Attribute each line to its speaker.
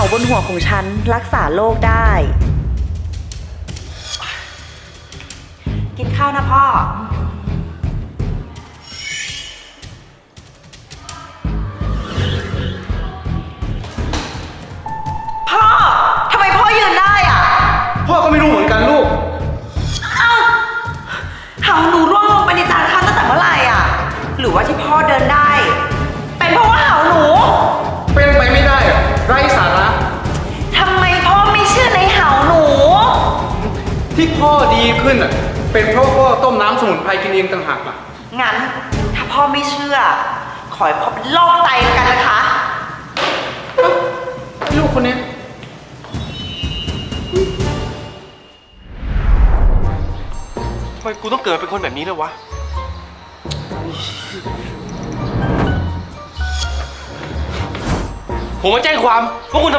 Speaker 1: าบนหัวของฉันรักษาโรคได้ กินข้าวนะพ่อ พ่อ ทำไมพ่อยืนได้อะ
Speaker 2: พ่อก็ไม่รู้เหมือนกันลูก
Speaker 1: เอ้าหาหนูร่วงลงไปในจานข้าวตั้งแต่เมื่อไหร่อะ หรือว่าที่พ่อ
Speaker 2: ที่พ่อดีขึ้นอะ เป็นเพราะว่าพ่อต้มน้ำสมุนไพรกินเองต่างหากอะ
Speaker 1: งั้นถ้าพ่อไม่เชื่อ ขอให้พ่อเป็นโรคไตแล้วกันนะคะ
Speaker 2: ลูกคนนี้
Speaker 3: ทำไมกูต้องเกิดเป็นคนแบบนี้ด้วยวะ ผมมาแจ้งความว่าคุณทำ